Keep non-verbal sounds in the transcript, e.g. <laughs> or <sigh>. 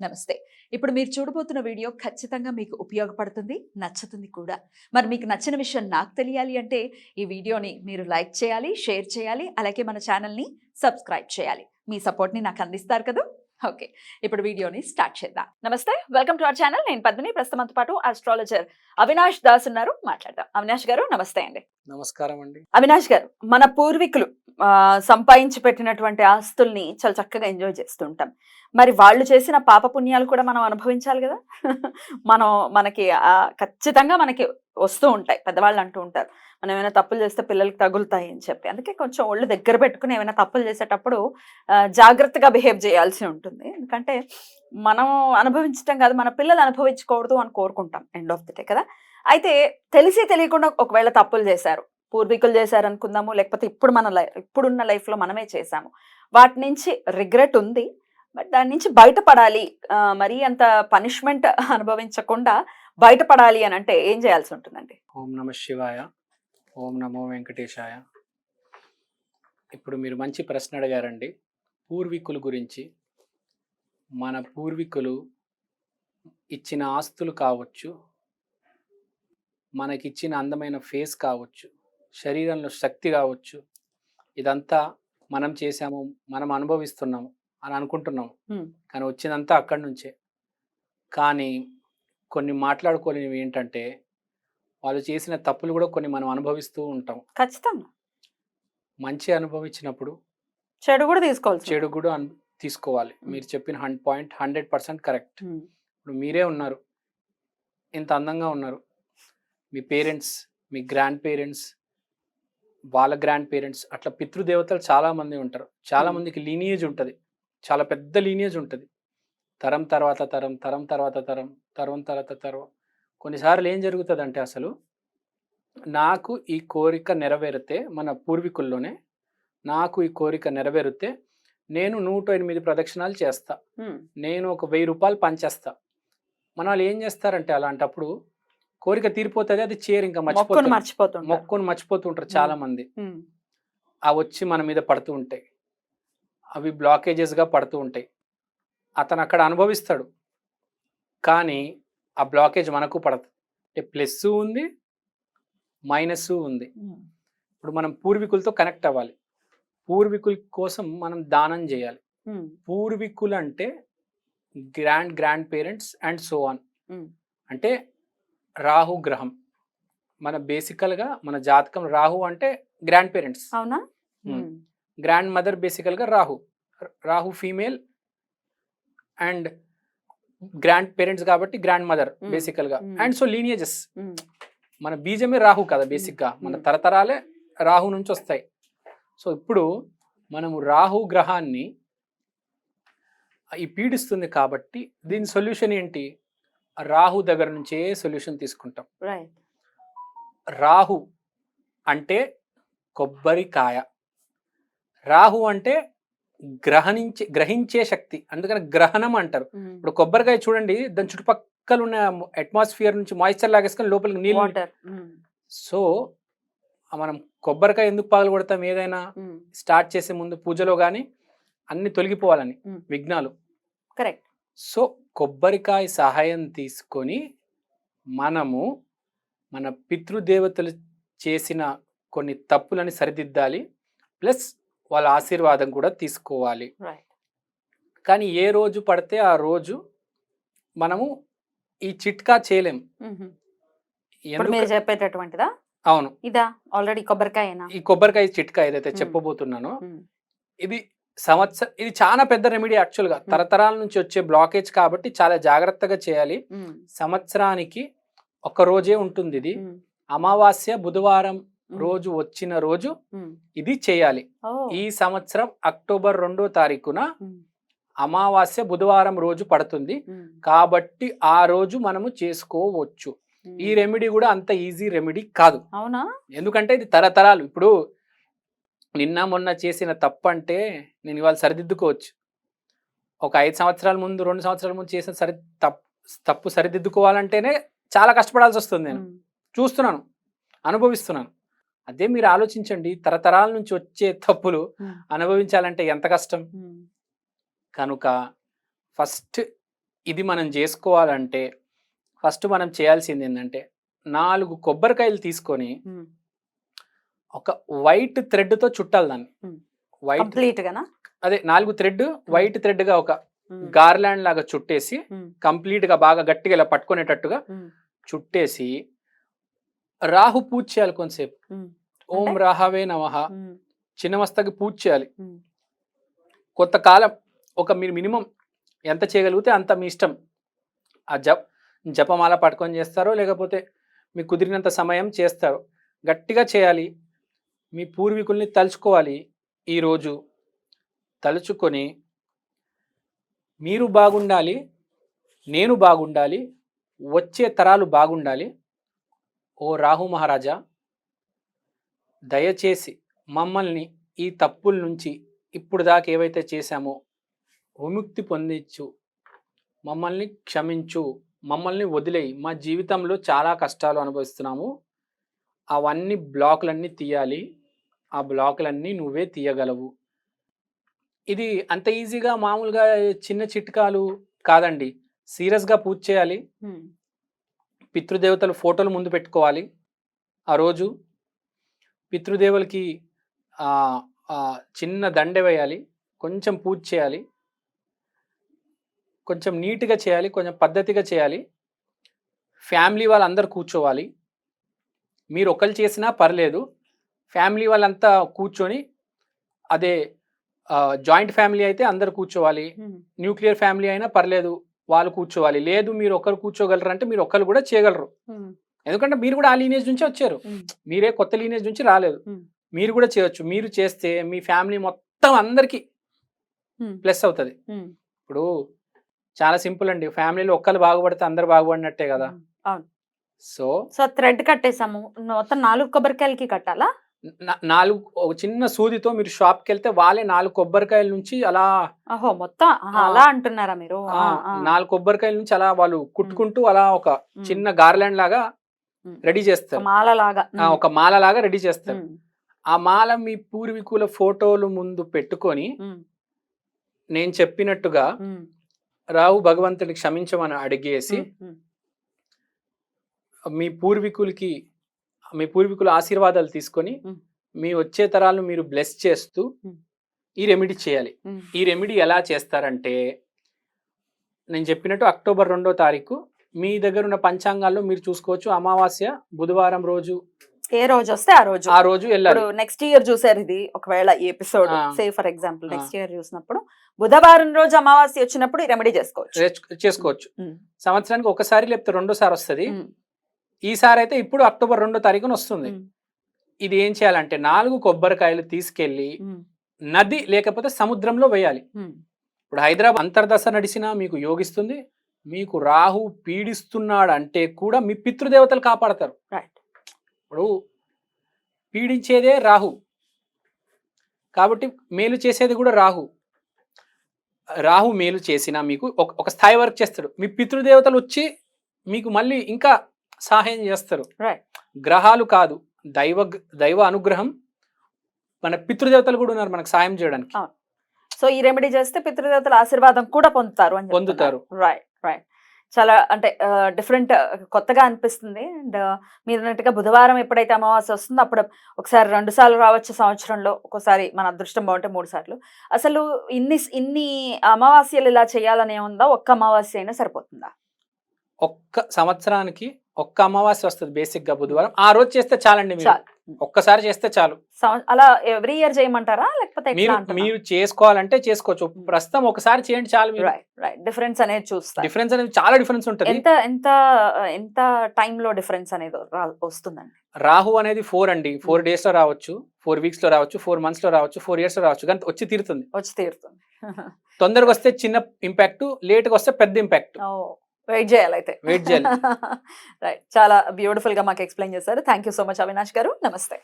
నమస్తే. ఇప్పుడు మీరు చూడబోతున్న వీడియో ఖచ్చితంగా మీకు ఉపయోగపడుతుంది నచ్చుతుంది కూడా. మరి మీకు నచ్చిన విషయం నాకు తెలియాలి అంటే ఈ వీడియోని మీరు లైక్ చేయాలి షేర్ చేయాలి అలాగే మన ఛానల్ని సబ్స్క్రైబ్ చేయాలి. మీ సపోర్ట్ని నాకు అందిస్తారు కదా? ఓకే. ఇప్పుడు వీడియోని స్టార్ట్ చేద్దాం. నమస్తే వెల్కమ్ టు అవర్ ఛానల్. నేను పద్మిని ప్రస్తుతంతో పాటు ఆస్ట్రాలజర్ అవినాష్ దాస్ ఉన్నారు. మాట్లాడదాం. అవినాష్ గారు నమస్తే అండి. నమస్కారం అండి. అవినాష్ గారు మన పూర్వీకులు సంపాదించి పెట్టినటువంటి ఆస్తుల్ని చాలా చక్కగా ఎంజాయ్ చేస్తుంటాం. మరి వాళ్ళు చేసిన పాప పుణ్యాలు కూడా మనం అనుభవించాలి కదా? <laughs> మనం మనకి ఖచ్చితంగా మనకి వస్తూ ఉంటాయి. పెద్దవాళ్ళు అంటూ ఉంటారు మనం ఏమైనా తప్పులు చేస్తే పిల్లలకి తగులుతాయి అని చెప్పి. అందుకే కొంచెం ఒళ్ళు దగ్గర పెట్టుకుని ఏమైనా తప్పులు చేసేటప్పుడు జాగ్రత్తగా బిహేవ్ చేయాల్సి ఉంటుంది. ఎందుకంటే మనం అనుభవించటం కాదు మన పిల్లలు అనుభవించకూడదు అని కోరుకుంటాం ఎండ్ ఆఫ్ ది డే కదా? అయితే తెలిసి తెలియకుండా ఒకవేళ తప్పులు చేశారు పూర్వీకులు చేశారు అనుకుందాము లేకపోతే ఇప్పుడు మన లైఫ్ ఇప్పుడున్న లైఫ్లో మనమే చేశాము. వాటి నుంచి రిగ్రెట్ ఉంది. బట్ దాని నుంచి బయటపడాలి. మరీ అంత పనిష్మెంట్ అనుభవించకుండా బయటపడాలి అని అంటే ఏం చేయాల్సి ఉంటుందండి? ఓం నమ శివాయ. ఓం నమో వెంకటేశాయ. ఇప్పుడు మీరు మంచి ప్రశ్న అడిగారండి. పూర్వీకుల గురించి. మన పూర్వీకులు ఇచ్చిన ఆస్తులు కావచ్చు మనకిచ్చిన అందమైన ఫేస్ కావచ్చు శరీరంలో శక్తి కావచ్చు ఇదంతా మనం చేసాము మనం అనుభవిస్తున్నాము అని అనుకుంటున్నాము. కానీ వచ్చిందంతా అక్కడి నుంచే. కానీ కొన్ని మాట్లాడుకోలేనివి ఏంటంటే వాళ్ళు చేసిన తప్పులు కూడా కొన్ని మనం అనుభవిస్తూ ఉంటాం. ఖచ్చితంగా. మంచి అనుభవించినప్పుడు చెడు కూడా తీసుకోవాల్సి చెడు కూడా తీసుకోవాలి. మీరు చెప్పిన హండ్ పాయింట్ హండ్రెడ్ పర్సెంట్ కరెక్ట్. ఇప్పుడు మీరే ఉన్నారు. ఇంత అందంగా ఉన్నారు. మీ పేరెంట్స్ మీ గ్రాండ్ పేరెంట్స్ వాళ్ళ గ్రాండ్ పేరెంట్స్ అట్లా పితృదేవతలు చాలా మంది ఉంటారు. చాలా Hmm. మందికి లీనియేజ్ ఉంటుంది. చాలా పెద్ద లీనియేజ్ ఉంటుంది. తరం తర్వాత తరం తరం తర్వాత తరం తరం తర్వాత తరం. కొన్నిసార్లు ఏం జరుగుతుంది అంటే అసలు నాకు ఈ కోరిక నెరవేరితే మన పూర్వీకుల్లోనే నాకు ఈ కోరిక నెరవేరితే నేను నూట ఎనిమిది ప్రదక్షిణాలు చేస్తా. నేను ఒక వెయ్యి రూపాయలు పంచేస్తా. మన వాళ్ళు ఏం చేస్తారంటే అలాంటప్పుడు కోరిక తీరిపోతుంది అది చేరు ఇంకా మర్చిపోతుంది. మర్చిపోతుంటారు. మొక్కుని మర్చిపోతుంటారు చాలా మంది. ఆ వచ్చి మన మీద పడుతూ ఉంటాయి. అవి బ్లాకేజెస్గా పడుతూ ఉంటాయి. అతను అక్కడ అనుభవిస్తాడు. కానీ ఆ బ్లాకేజ్ మనకు పడదు. అంటే ప్లస్ ఉంది మైనస్ ఉంది. ఇప్పుడు మనం పూర్వీకులతో కనెక్ట్ అవ్వాలి. పూర్వీకుల కోసం మనం దానం చేయాలి. పూర్వీకులు అంటే grand grandparents and so on. అంటే రాహు గ్రహం. మన బేసికల్గా మన జాతకం రాహు అంటే గ్రాండ్ పేరెంట్స్ అవునా. గ్రాండ్ మదర్ బేసికల్గా Rahu. Rahu female and grandparents కాబట్టి గ్రాండ్ మదర్. బేసికల్గా. And so lineages. మన బీజమే రాహు కదా బేసిక్గా. మన. తరతరాలే రాహు నుంచి వస్తాయి. సో ఇప్పుడు మనము రాహు గ్రహాన్ని ఈ పీడిస్తుంది కాబట్టి దీని సొల్యూషన్ ఏంటి? రాహు దగ్గర నుంచే సొల్యూషన్ తీసుకుంటాం రాహు అంటే కొబ్బరికాయ రాహు అంటే గ్రహణించే గ్రహించే శక్తి అందుకని గ్రహణం అంటారు ఉమ్. ఇప్పుడు కొబ్బరికాయ చూడండి దాని చుట్టుపక్కల ఉన్న అట్మాస్ఫియర్ నుంచి మాయిశ్చర్ లాగేసుకొని లోపలికి నీళ్ళు ఉమ్. సో మనం కొబ్బరికాయ ఎందుకు పగలు కొడతాం ఏదైనా ఉమ్. స్టార్ట్ చేసే ముందు పూజలో కానీ అన్ని తొలగిపోవాలని. విఘ్నాలు కరెక్ట్ సో కొబ్బరికాయ సహాయం తీసుకొని మనము మన పితృదేవతలు చేసిన కొన్ని తప్పులని సరిదిద్దాలి ప్లస్ వాళ్ళ ఆశీర్వాదం కూడా తీసుకోవాలి. కానీ ఏ రోజు పడితే ఆ రోజు మనము ఈ చిట్కా చేయలేం. మీరు చెప్పేటటువంటిదా? అవును. ఇదా? ఆల్రెడీ కొబ్బరికాయనా? ఈ కొబ్బరికాయ చిట్కా ఏదైతే. చెప్పబోతున్నానో. ఇది సంవత్సరం ఇది చాలా పెద్ద రెమెడీ యాక్చువల్గా. తరతరాల నుంచి వచ్చే బ్లాకేజ్ కాబట్టి చాలా జాగ్రత్తగా చేయాలి. సంవత్సరానికి ఒక రోజే ఉంటుంది ఇది. అమావాస్య బుధవారం. రోజు వచ్చిన రోజు. ఇది చేయాలి. ఈ సంవత్సరం అక్టోబర్ రెండో తారీఖున. అమావాస్య బుధవారం రోజు పడుతుంది. కాబట్టి ఆ రోజు మనము చేసుకోవచ్చు. ఈ రెమెడీ కూడా అంత ఈజీ రెమెడీ కాదు అవునా ఎందుకంటే ఇది తరతరాలు ఇప్పుడు నిన్న మొన్న చేసిన తప్పు అంటే నేను ఇవాళ సరిదిద్దుకోవచ్చు ఒక ఐదు సంవత్సరాల ముందు రెండు సంవత్సరాల ముందు చేసిన సరి తప్పు తప్పు సరిదిద్దుకోవాలంటేనే చాలా కష్టపడాల్సి వస్తుంది నేను. చూస్తున్నాను అనుభవిస్తున్నాను అదే మీరు ఆలోచించండి తరతరాల నుంచి వచ్చే తప్పులు. అనుభవించాలంటే ఎంత కష్టం. కనుక ఫస్ట్ ఇది మనం చేసుకోవాలంటే ఫస్ట్ మనం చేయాల్సింది ఏంటంటే నాలుగు కొబ్బరికాయలు తీసుకొని. ఒక వైట్ థ్రెడ్తో చుట్టాలి దాన్ని Hmm. వైట్ కంప్లీట్ గానా అదే నాలుగు థ్రెడ్ వైట్ థ్రెడ్గా ఒక ఉమ్. గార్లాండ్ లాగా చుట్టేసి. కంప్లీట్గా బాగా గట్టిగా ఇలా పట్టుకునేటట్టుగా. చుట్టేసి రాహు పూజ చేయాలి కొంతసేపు. ఓం? రాహవే నమః. చిన్నమస్తకి పూజ చేయాలి ఉమ్. కొంతకాలం ఒక మీరు మినిమం ఎంత చేయగలిగితే అంత మీ ఇష్టం ఆ జప్ జపమాల పట్టుకొని చేస్తారో లేకపోతే మీకు కుదిరినంత సమయం చేస్తారు గట్టిగా చేయాలి మీ పూర్వీకుల్ని తలుచుకోవాలి ఈరోజు తలుచుకొని మీరు బాగుండాలి నేను బాగుండాలి వచ్చే తరాలు బాగుండాలి. ఓ రాహు మహారాజా దయచేసి మమ్మల్ని ఈ తప్పుల నుంచి ఇప్పుడు దాకా ఏవైతే చేశామో విముక్తి పొందించు. మమ్మల్ని క్షమించు. మమ్మల్ని వదిలేయి. మా జీవితంలో చాలా కష్టాలు అనుభవిస్తున్నాము. అవన్నీ బ్లాకులన్నీ తీయాలి. ఆ బ్లాకులన్నీ నువ్వే తీయగలవు. ఇది అంత ఈజీగా మామూలుగా చిన్న చిట్కాలు కాదండి. సీరియస్గా పూజ చేయాలి. పితృదేవతల ఫోటోలు ముందు పెట్టుకోవాలి. ఆ రోజు పితృదేవులకి చిన్న దండె వేయాలి. కొంచెం పూజ చేయాలి. కొంచెం నీట్గా చేయాలి. కొంచెం పద్ధతిగా చేయాలి. ఫ్యామిలీ వాళ్ళందరూ కూర్చోవాలి. మీరు ఒకరు చేసినా పర్లేదు. ఫ్యామిలీ వాళ్ళంతా కూర్చొని అదే జాయింట్ ఫ్యామిలీ అయితే అందరు కూర్చోవాలి. న్యూక్లియర్ ఫ్యామిలీ అయినా పర్లేదు వాళ్ళు కూర్చోవాలి. లేదు మీరు ఒకరు కూర్చోగలరు అంటే మీరు ఒకరు కూడా చేయగలరు. ఎందుకంటే మీరు కూడా ఆ లీనేజ్ నుంచి వచ్చారు. మీరే కొత్త లీనేజ్ నుంచి రాలేదు. మీరు కూడా చేయొచ్చు. మీరు చేస్తే మీ ఫ్యామిలీ మొత్తం అందరికి. ప్లస్ అవుతుంది. ఇప్పుడు చాలా సింపుల్ అండి. ఫ్యామిలీలో ఒక్కరు బాగుపడితే అందరు బాగుపడినట్టే కదా. సో సో థ్రెడ్ కట్టేసాము. మొత్తం నాలుగు కొబ్బరికాయలకి కట్టాలా? నాలుగు ఒక చిన్న సూదితో మీరు షాప్కి వెళ్తే వాళ్ళే నాలుగు కొబ్బరికాయల నుంచి అలా ఓహో మొత్తం. అలా అంటున్నారా మీరు. నాలుగు కొబ్బరికాయల నుంచి అలా వాళ్ళు కుట్టుకుంటూ అలా ఒక. చిన్న గార్లాండ్ లాగా. రెడీ చేస్తారు మాల లాగా ఒక మాల లాగా రెడీ చేస్తారు. ఆ మాల మీ పూర్వీకుల ఫోటోలు ముందు పెట్టుకొని. నేను చెప్పినట్టుగా. రావు భగవంతుడికి క్షమించమని అడిగేసి. మీ పూర్వీకులకి మీ పూర్వీకుల ఆశీర్వాదాలు తీసుకొని. మీ వచ్చే తరాలను మీరు బ్లెస్ చేస్తూ. ఈ రెమెడీ చేయాలి. ఈ రెమెడీ ఎలా చేస్తారంటే నేను చెప్పినట్టు అక్టోబర్ రెండో తారీఖు మీ దగ్గర ఉన్న పంచాంగాల్లో మీరు చూసుకోవచ్చు అమావాస్య బుధవారం రోజు ఏ రోజు వస్తే ఆ రోజు ఆ రోజు ఇప్పుడు నెక్స్ట్ ఇయర్ చూసారు ఇది ఒకవేళ episode. Say for example. Next year చూసినప్పుడు బుధవారం రోజు అమావాస్య వచ్చినప్పుడు ఈ రెమెడీ చేసుకోవచ్చు చేసు- చేసుకోవచ్చు. సంవత్సరానికి ఒకసారి లేకపోతే రెండోసారి వస్తుంది. ఈసారి అయితే ఇప్పుడు అక్టోబర్ రెండో తారీఖున వస్తుంది. ఇది ఏం చేయాలంటే నాలుగు కొబ్బరికాయలు తీసుకెళ్ళి. నది లేకపోతే సముద్రంలో వేయాలి. ఇప్పుడు హైదరాబాద్ అంతర్దశ నడిచినా మీకు యోగిస్తుంది మీకు రాహు పీడిస్తున్నాడు అంటే కూడా మీ పితృదేవతలు కాపాడతారు. ఇప్పుడు పీడించేదే రాహు. కాబట్టి మేలు చేసేది కూడా రాహు. రాహు మేలు చేసినా మీకు ఒక ఒక స్థాయి వరకు చేస్తాడు. మీ పితృదేవతలు వచ్చి మీకు మళ్ళీ ఇంకా సహాయం చేస్తారు. గ్రహాలు కాదు దైవ దైవ అనుగ్రహం మన పితృదేవతలు కూడా ఉన్నారు మనకు సాయం చేయడానికి. సో ఈ రెమెడీ చేస్తే పితృదేవతల ఆశీర్వాదం కూడా పొందుతారు అని పొందుతారు. రైట్ రైట్ చాలా అంటే డిఫరెంట్ కొత్తగా అనిపిస్తుంది. అండ్ మీరు అన్నట్టుగా బుధవారం ఎప్పుడైతే అమావాస్య వస్తుందో అప్పుడు ఒకసారి రెండు సార్లు రావచ్చు సంవత్సరంలో ఒక్కోసారి మన అదృష్టం బాగుంటే మూడు సార్లు. అసలు ఇన్ని ఇన్ని అమావాస్యలు ఇలా చేయాలనే ఉందా? ఒక్క అమావాస్య అయినా సరిపోతుందా? ఒక్క సంవత్సరానికి ఒక్క అమావాస్య వస్తుంది బేసిక్గా బుధవారం. ఆ రోజు చేస్తే చాలండి మీరు. ఒక్కసారి చేస్తే చాలు. అలా ఎవ్రీ ఇయర్ చేయమంటారా? లేకపోతే మీరు చేసుకోవాలంటే చేసుకోవచ్చు. ప్రస్తుతం ఒకసారి చేయండి చాలు మీరు. రైట్ రైట్ డిఫరెన్స్ అనేది చూస్తారు డిఫరెన్స్ అనేది చాలా డిఫరెన్స్ ఉంటుంది. ఎంత ఎంత ఎంత time లో డిఫరెన్స్ అనేది వస్తుందండి? రాహు అనేది ఫోర్ అండి. ఫోర్ డేస్లో రావచ్చు ఫోర్ వీక్స్లో రావచ్చు ఫోర్ మంత్స్లో రావచ్చు ఫోర్ ఇయర్స్లో రావచ్చు. కానీ వచ్చి తీరుతుంది. వచ్చి తీరుతుంది. తొందరగా వస్తే చిన్న ఇంపాక్ట్ లేట్గా వస్తే పెద్ద ఇంపాక్ట్ వెయిట్ చేయాలి అయితే. Wait చేయాలి. <laughs> రైట్ చాలా బ్యూటిఫుల్గా మాకు ఎక్స్ప్లెయిన్ చేశారు. Thank you so much Avinash garu. నమస్తే.